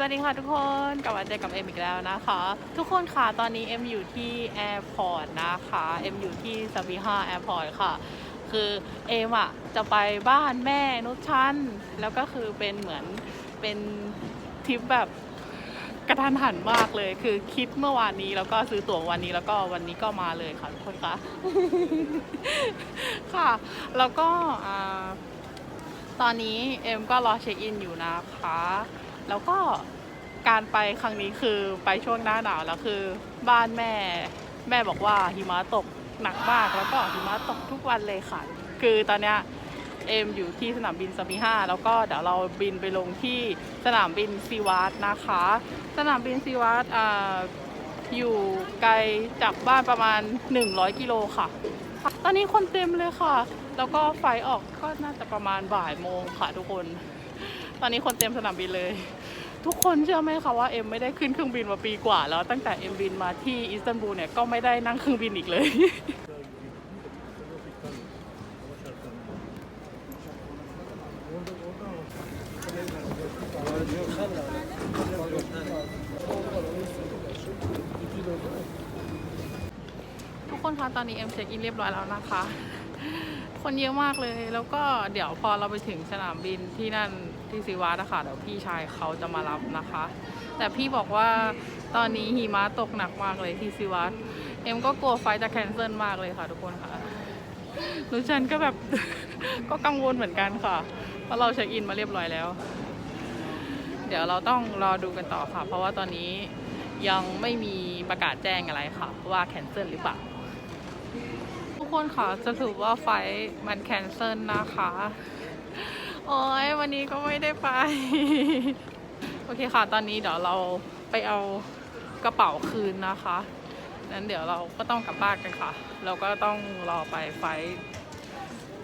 สวัสดีค่ะทุกคนกลับมาเจอกับเอ็มอีกแล้วนะคะ ทุกคนค่ะตอนนี้เอ็มอยู่ที่แอร์พอร์ตนะคะเอ็มอยู่ที่สวีฮาแอร์พอร์ตค่ะ คือเอ็มอะจะไปบ้านแม่นุชชันแล้วก็คือเป็นเหมือนเป็นทริปแบบกระทันหันมากเลย คือคิดเมื่อวานนี้แล้วก็ซื้อตั๋ววันนี้แล้วก็วันนี้ก็มาเลยค่ะทุกคนคะค่ะ แล้วก็อตอนนี้เอ็มก็รอเช็คอินอยู่นะคะ แล้วก็การไปครั้งนี้คือไปช่วงหน้าหนาวแล้วคือบ้านแม่ แม่บอกว่าหิมะตกหนักมากแล้วก็หิมะตกทุกวันเลยค่ะ คือตอนเนี้ยเอ็มอยู่ที่สนามบินสมิฮาแล้วก็เดี๋ยวเราบินไปลงที่สนามบินซีวัตนะคะ สนามบินซีวัตอ่าอยู่ไกลจากบ้านประมาณ 100 กิโลค่ะ ตอนนี้คนเต็มเลยค่ะ แล้วก็ไฟออกก็น่าจะประมาณบ่ายโมงค่ะทุกคน ตอนนี้คนเต็มสนามบินเลย ทุกคนเชื่อไหมคะว่าเอ็มไม่ได้ขึ้นเครื่องบินมาปีกว่าแล้วตั้งแต่เอ็มบินมาที่อิสตันบูลเนี่ยก็ไม่ได้นั่งเครื่องบินอีกเลย ทุกคนคะตอนนี้เอ็มเช็คอินเรียบร้อยแล้วนะคะ คนเยอะมากเลย แล้วก็เดี๋ยวพอเราไปถึงสนามบินที่นั่นที่ซิวานะคะเดี๋ยวพี่ชายเขาจะมารับนะคะ แต่พี่บอกว่าตอนนี้หิมะตกหนักมากเลยที่ซิวาเอ็มก็กลัวไฟจะแคนเซิลมากเลยค่ะทุกคนค่ะหนูฉันก็แบบ ก็กังวลเหมือนกันค่ะ เพราะเราเช็คอินมาเรียบร้อยแล้ว เดี๋ยวเราต้องรอดูกันต่อค่ะ เพราะว่าตอนนี้ยังไม่มีประกาศแจ้งอะไรค่ะ ว่าแคนเซิลหรือเปล่า คนค่ะจะถือว่าไฟล์มันแคนเซิลนะคะ โอ้ยวันนี้ก็ไม่ได้ไป โอเคค่ะ ตอนนี้เดี๋ยวเราไปเอากระเป๋าคืนนะคะ นั้นเดี๋ยวเราก็ต้องกลับบ้านกันค่ะ เราก็ต้องรอไปไฟล์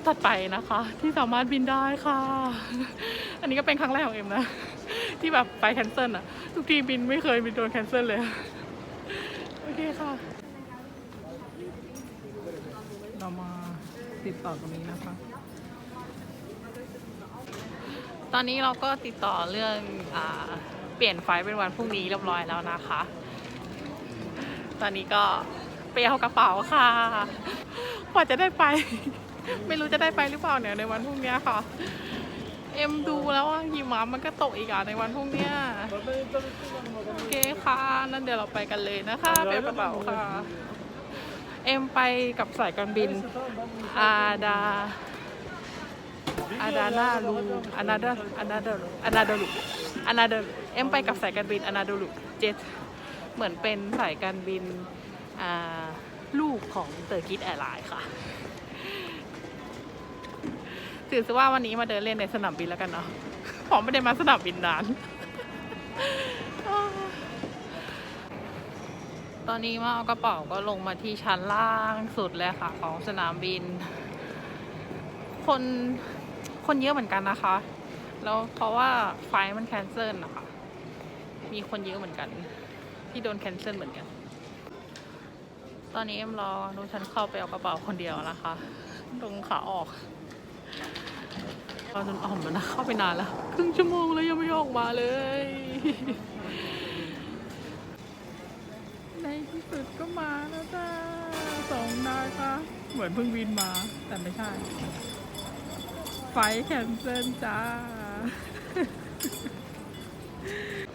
ถัดไปนะคะ ที่สามารถบินได้ค่ะ อันนี้ก็เป็นครั้งแรกของเอ็มนะ ที่แบบไปแคนเซิลอะทุกทีบินไม่เคยบินโดนแคนเซิลเลย โอเคค่ะ เรามาติดต่อตรงนี้นะคะ ตอนนี้เราก็ติดต่อเรื่องอาเปลี่ยนไฟล์เป็นวันพรุ่งนี้เรียบร้อยแล้วนะคะ ตอนนี้ก็ไปเอากระเป๋าค่ะกว่าจะได้ไป ไม่รู้จะได้ไปหรือเปล่าเนี่ยในวันพรุ่งเนี้ยค่ะ เอ็มดูแล้วว่าหิมะมันก็ตกอีกอะในวันพรุ่งเนี้ยโอเคค่ะ นั่นเดี๋ยวเราไปกันเลยนะคะ เปลี่ยนกระเป๋าค่ะ เอ็มไปกับสายการบินอาดาอาดานาลูอานาดาอานาดาอานาดาลูอานาดาเอ็มไปกับสายการบินอานาดาลูเจ็ตเหมือนเป็นสายการบินลูกของเตอร์กิสแอร์ไลน์ค่ะถือซะว่าวันนี้มาเดินเล่นในสนามบินแล้วกันเนาะผมไม่ได้มาสนามบินนาน ตอนนี้มาเอากระเป๋าก็ลงมาที่ชั้นล่างสุดเลยค่ะ ของสนามบิน คนคนเยอะเหมือนกันนะคะ แล้วเพราะว่าไฟมันแคนเซิลนะคะ มีคนเยอะเหมือนกัน ที่โดนแคนเซิลเหมือนกัน ตอนนี้เอ็มรอดูฉันเข้าไปเอากระเป๋าคนเดียวนะคะตรงขาออกรอจนอ่อกมานะเข้าไปนานแล้ว ครึ่งชั่วโมงแล้วยังไม่ออกมาเลย ที่สุดก็มาแล้วจ้าสองดาวค่ะเหมือนเพิ่งบินมา แต่ไม่ใช่ ไฟแคนเซิลจ้า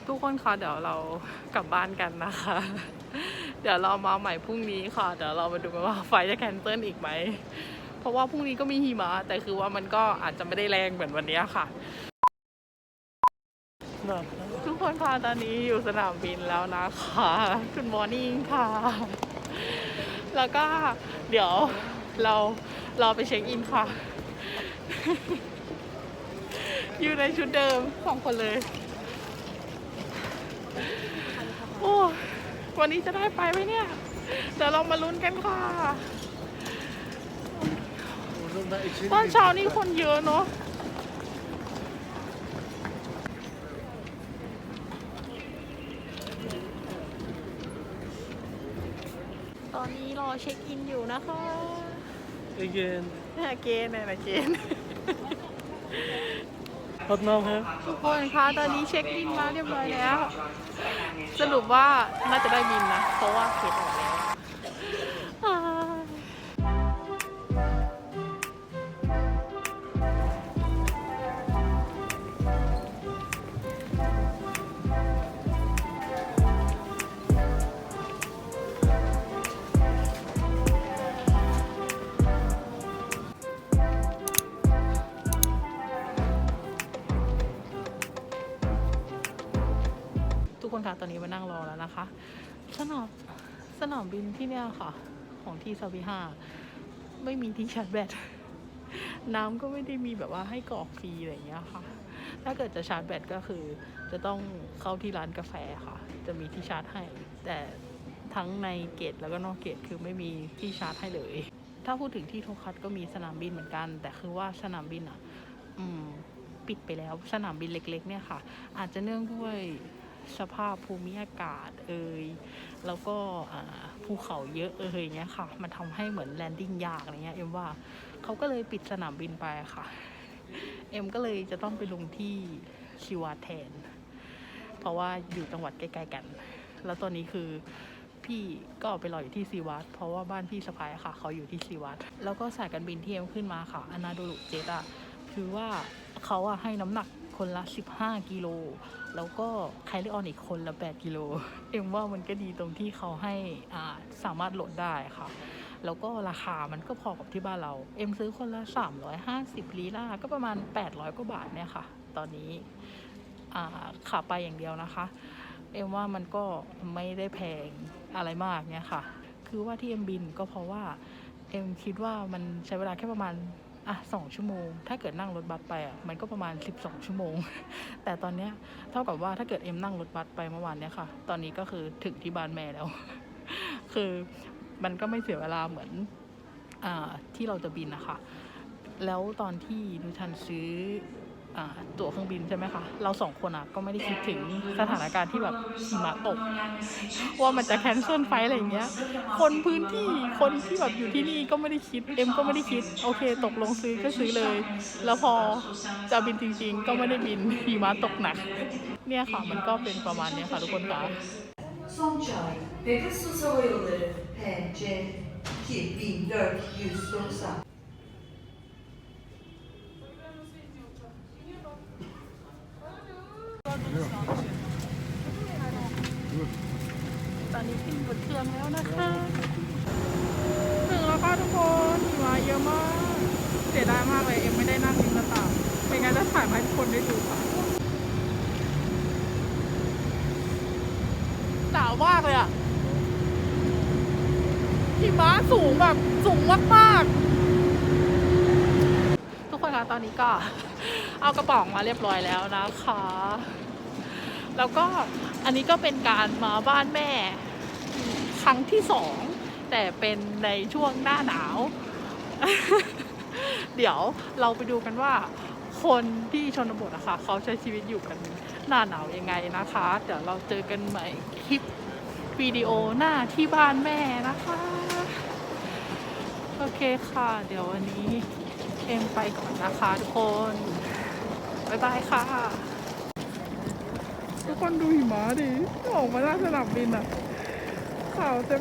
ทุกคนคะเดี๋ยวเรากลับบ้านกันนะคะ เดี๋ยวเรามาใหม่พรุ่งนี้ค่ะ เดี๋ยวเรามาดูกันว่าไฟจะแคนเซิลอีกไหม เพราะว่าพรุ่งนี้ก็มีหิมะ แต่คือว่ามันก็อาจจะไม่ได้แรงเหมือนวันนี้ค่ะ ทุกคนค่ะตอนนี้อยู่สนามบินแล้วนะคะคุณมอร์นิ่งค่ะ แล้วก็เดี๋ยวเราเราไปเช็คอินค่ะ อยู่ในชุดเดิมสองคนเลย โอ้วันนี้จะได้ไปไหมเนี่ย เดี๋ยวเรามาลุ้นกันค่ะ ตอนเช้านี่คนเยอะเนาะ ตอนนี้รอ เช็คอินอยู่นะคะ Again. เกนนะเกนรถน้องครับทุกคนคะตอนนี้เช็คบินมาเรียบร้อยแล้ว สรุปว่าน่าจะได้บินนะ เพราะว่าเก็บออกแล้ว กคนคะตอนนี้มานั่งรอแล้วนะคะ สนามสนามบินที่เนี่ยค่ะ ของที่ซาบิห้าไม่มีที่ชาร์จแบตน้ำก็ไม่ได้มีแบบว่าให้กรอกฟรีอะไรอย่างเงี้ยค่ะ ถ้าเกิดจะชาร์จแบตก็คือ จะต้องเข้าที่ร้านกาแฟค่ะ จะมีที่ชาร์จให้ แต่ทั้งในเกตแล้วก็นอกเกตคือไม่มีที่ชาร์จให้เลย ถ้าพูดถึงที่โทคัสก็มีสนามบินเหมือนกัน แต่คือว่าสนามบินอะ อืม ปิดไปแล้ว สนามบินเล็ก ๆ เนี่ยค่ะ อาจจะเนื่องด้วย สภาพภูมิอากาศเอ่ยแล้วก็ภูเขาเยอะเอ่ยเงี้ยค่ะ มันทำให้เหมือนแลนดิ้งยากอะไรเงี้ยเอ็มว่าเขาก็เลยปิดสนามบินไปค่ะ เอ็มก็เลยจะต้องไปลงที่ชิวาแทน เพราะว่าอยู่จังหวัดใกล้ๆกัน แล้วตอนนี้คือพี่ก็ไปรออยู่ที่ซีวัตเพราะว่าบ้านพี่สะพายค่ะ เขาอยู่ที่ซีวัตแล้วก็สายการบินที่เอ็มขึ้นมาค่ะอนาโดรุเจตอะคือว่าเขาอะให้น้ำหนัก คนละ 15 กิโล แล้วก็ไคลิออนอีกคนละ 8 กิโล เอ็มว่ามันก็ดีตรงที่เขาให้อ่าสามารถโหลดได้ค่ะ แล้วก็ราคามันก็พอกับที่บ้านเรา เอ็มซื้อคนละ 350 ลีลาก็ประมาณ 800 กว่าบาทเนี่ยค่ะ ตอนนี้ขาไปอย่างเดียวนะคะ เอ็มว่ามันก็ไม่ได้แพงอะไรมากเนี่ยค่ะ คือว่าที่เอ็มบินก็เพราะว่า เอ็มคิดว่ามันใช้เวลาแค่ประมาณ อะสองชั่วโมง ถ้าเกิดนั่งรถบัสไปอะมันก็ประมาณ 12 ชั่วโมง แต่ตอนเนี้ยเท่ากับว่าถ้าเกิดเอ็มนั่งรถบัสไปเมื่อวานเนี้ยค่ะ ตอนนี้ก็คือถึงที่บ้านแม่แล้ว คือมันก็ไม่เสียเวลาเหมือนอาที่เราจะบินนะคะ แล้วตอนที่นูชันซื้อ ตั๋วเครื่องบินใช่ไหมคะ เราสองคนอะก็ไม่ได้คิดถึงสถานการณ์ที่แบบหิมะตก ว่ามันจะแคนเซิลไฟล์อะไรอย่างเงี้ย คนพื้นที่คนที่แบบอยู่ที่นี่ก็ไม่ได้คิดเอ็มก็ไม่ได้คิด โอเค ตกลงซื้อก็ซื้อเลย แล้วพอจะบินจริง ๆ ก็ไม่ได้บินหิมะตกหนัก เนี่ยค่ะมันก็เป็นประมาณเนี้ยค่ะทุกคนค่ะ Son çay, Pegasus Hava Yolları PC 2490 ตอนนี้ขึ้นบนเครื่ องแล้วนะคะถึงแล้วค่ะทุกคนหิมะเยอะมาก เสียดายมากเลยเอ็มไม่ได้นั่งริมหน้าต่างไม่งั้นจะถ่ายมาให้ทุกคนได้ดูค่ะหนาวมากเลยอะหิมะสูงแบบสูงมากๆทุกคนคะตอนนี้ก็เอากระป๋องมาเรียบร้อยแล้วนะคะ แล้วก็อันนี้ก็เป็นการมาบ้านแม่ ครั้งที่สองแต่เป็นในช่วงหน้าหนาว เดี๋ยวเราไปดูกันว่า คนที่ชนบทอะค่ะเขาใช้ชีวิตอยู่กันหน้าหนาวยังไงนะคะ เดี๋ยวเราเจอกันใหม่คลิปวิดีโอหน้าที่บ้านแม่นะคะ โอเคค่ะ เดี๋ยววันนี้เอ็มไปก่อนนะคะทุกคน บ๊ายบายค่ะทุกคนดูหิมะดิออกมาหน้าสนามบินอะ ขาวเต็